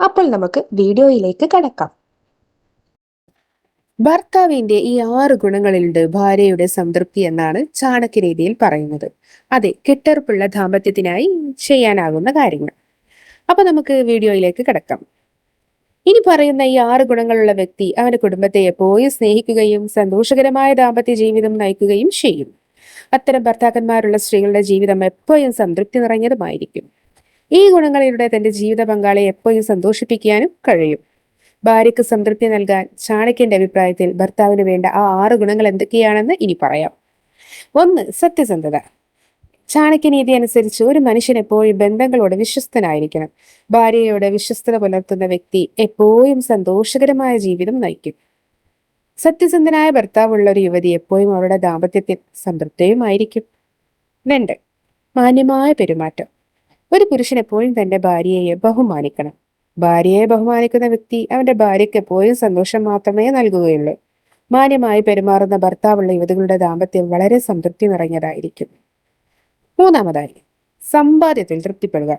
അപ്പോൾ നമുക്ക് വീഡിയോയിലേക്ക് കടക്കാം. ഭർത്താവിന്റെ ഈ ആറ് ഗുണങ്ങളിലുണ്ട് ഭാര്യയുടെ സംതൃപ്തി എന്നാണ് ചാണക്യരീതിയിൽ പറയുന്നത്. അതെ കെട്ടുറപ്പുള്ള ദാമ്പത്യത്തിനായി ചെയ്യാനാകുന്ന കാര്യങ്ങൾ. അപ്പൊ നമുക്ക് വീഡിയോയിലേക്ക് കിടക്കാം. ഇനി പറയുന്ന ഈ ആറ് ഗുണങ്ങളുള്ള വ്യക്തി അവന്റെ കുടുംബത്തെ എപ്പോഴും സ്നേഹിക്കുകയും സന്തോഷകരമായ ദാമ്പത്യ ജീവിതം നയിക്കുകയും ചെയ്യും. അത്തരം ഭർത്താക്കന്മാരുള്ള സ്ത്രീകളുടെ ജീവിതം എപ്പോഴും സംതൃപ്തി നിറഞ്ഞതുമായിരിക്കും. ഈ ഗുണങ്ങളിലൂടെ തന്റെ ജീവിത പങ്കാളിയെ എപ്പോഴും സന്തോഷിപ്പിക്കാനും കഴിയും. ഭാര്യയ്ക്ക് സംതൃപ്തി നൽകാൻ ചാണക്യന്റെ അഭിപ്രായത്തിൽ ഭർത്താവിന് വേണ്ട ആ ആറ് ഗുണങ്ങൾ എന്തൊക്കെയാണെന്ന് ഇനി പറയാം. ഒന്ന് സത്യസന്ധത. ചാണക്യനീതി അനുസരിച്ച് ഒരു മനുഷ്യൻ എപ്പോഴും ബന്ധങ്ങളോട് വിശ്വസ്തനായിരിക്കണം. ഭാര്യയോട് വിശ്വസ്തത പുലർത്തുന്ന വ്യക്തി എപ്പോഴും സന്തോഷകരമായ ജീവിതം നയിക്കും. സത്യസന്ധനായ ഭർത്താവുള്ള ഒരു യുവതി എപ്പോഴും അവരുടെ ദാമ്പത്യത്തിൽ സംതൃപ്തയുമായിരിക്കും. രണ്ട് മാന്യമായ പെരുമാറ്റം. ഒരു പുരുഷൻ എപ്പോഴും തന്റെ ഭാര്യയെ ബഹുമാനിക്കണം. ഭാര്യയെ ബഹുമാനിക്കുന്ന വ്യക്തി അവന്റെ ഭാര്യയ്ക്ക് എപ്പോഴും സന്തോഷം മാത്രമേ നൽകുകയുള്ളൂ. മാന്യമായി പെരുമാറുന്ന ഭർത്താവുള്ള യുവതികളുടെ ദാമ്പത്യം വളരെ സംതൃപ്തി നിറഞ്ഞതായിരിക്കും. മൂന്നാമതായി സമ്പാദ്യത്തിൽ തൃപ്തിപ്പെടുക.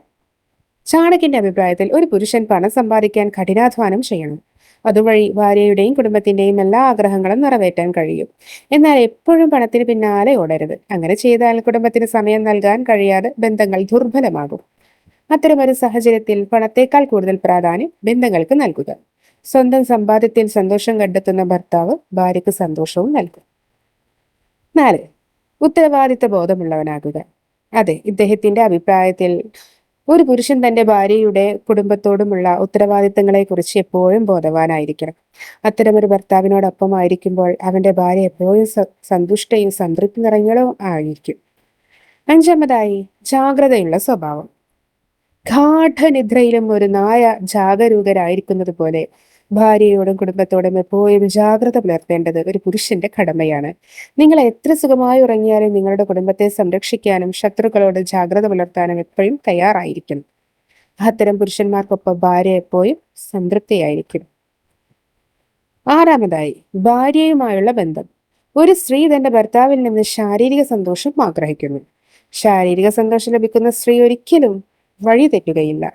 ചാണകിന്റെ അഭിപ്രായത്തിൽ ഒരു പുരുഷൻ പണം സമ്പാദിക്കാൻ കഠിനാധ്വാനം ചെയ്യണം. അതുവഴി ഭാര്യയുടെയും കുടുംബത്തിന്റെയും എല്ലാ ആഗ്രഹങ്ങളും നിറവേറ്റാൻ കഴിയും. എന്നാൽ എപ്പോഴും പണത്തിന് പിന്നാലെ ഓടരുത്. അങ്ങനെ ചെയ്താൽ കുടുംബത്തിന് സമയം നൽകാൻ കഴിയാതെ ബന്ധങ്ങൾ ദുർബലമാകും. അത്തരമൊരു സാഹചര്യത്തിൽ പണത്തേക്കാൾ കൂടുതൽ പ്രാധാന്യം ബന്ധങ്ങൾക്ക് നൽകുക. സ്വന്തം സമ്പാദ്യത്തിൽ സന്തോഷം കണ്ടെത്തുന്ന ഭർത്താവ് ഭാര്യയ്ക്ക് സന്തോഷവും നൽകും. നാല് ഉത്തരവാദിത്ത ബോധമുള്ളവനാകുക. അതെ ഇദ്ദേഹത്തിന്റെ അഭിപ്രായത്തിൽ ഒരു പുരുഷൻ തന്റെ ഭാര്യയുടെ കുടുംബത്തോടുമുള്ള ഉത്തരവാദിത്തങ്ങളെ കുറിച്ച് എപ്പോഴും ബോധവാനായിരിക്കണം. അത്തരമൊരു ഭർത്താവിനോടൊപ്പം ആയിരിക്കുമ്പോൾ അവന്റെ ഭാര്യ എപ്പോഴും സന്തുഷ്ടയും സംതൃപ്തി നിറഞ്ഞതും ആയിരിക്കും. അഞ്ചാമതായി ജാഗ്രതയുള്ള സ്വഭാവം. ഗാഠനിദ്രയിലും ഒരു നായ ജാഗരൂകരായിരിക്കുന്നത് പോലെ ഭാര്യയോടും കുടുംബത്തോടും എപ്പോഴും ജാഗ്രത പുലർത്തേണ്ടത് ഒരു പുരുഷന്റെ കടമയാണ്. നിങ്ങൾ എത്ര സുഖമായി ഉറങ്ങിയാലും നിങ്ങളുടെ കുടുംബത്തെ സംരക്ഷിക്കാനും ശത്രുക്കളോട് ജാഗ്രത പുലർത്താനും എപ്പോഴും തയ്യാറായിരിക്കും. അത്തരം പുരുഷന്മാർക്കൊപ്പം ഭാര്യ എപ്പോഴും സംതൃപ്തിയായിരിക്കും. ആറാമതായി ഭാര്യയുമായുള്ള ബന്ധം. ഒരു സ്ത്രീ തന്റെ ഭർത്താവിൽ നിന്ന് ശാരീരിക സന്തോഷം ആഗ്രഹിക്കുന്നു. ശാരീരിക സന്തോഷം ലഭിക്കുന്ന സ്ത്രീ ഒരിക്കലും വഴി തെറ്റുകയില്ല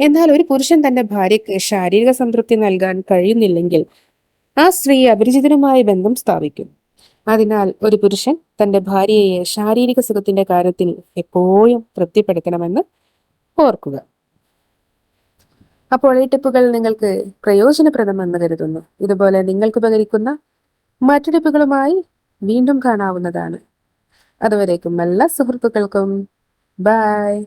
എന്നാൽ ഒരു പുരുഷൻ തന്റെ ഭാര്യയ്ക്ക് ശാരീരിക സംതൃപ്തി നൽകാൻ കഴിയുന്നില്ലെങ്കിൽ ആ സ്ത്രീ അപരിചിതനുമായി ബന്ധം സ്ഥാപിക്കും. അതിനാൽ ഒരു പുരുഷൻ തന്റെ ഭാര്യയെ ശാരീരിക സുഖത്തിന്റെ കാര്യത്തിൽ എപ്പോഴും തൃപ്തിപ്പെടുത്തണമെന്ന് ഓർക്കുക. അപ്പോൾ ഈ ടിപ്പുകൾ നിങ്ങൾക്ക് പ്രയോജനപ്രദമെന്ന് കരുതുന്നു. ഇതുപോലെ നിങ്ങൾക്ക് ഉപകരിക്കുന്ന മറ്റു ടിപ്പുകളുമായി വീണ്ടും കാണാവുന്നതാണ്. അതുവരേക്കും എല്ലാ സുഹൃത്തുക്കൾക്കും. ബൈ.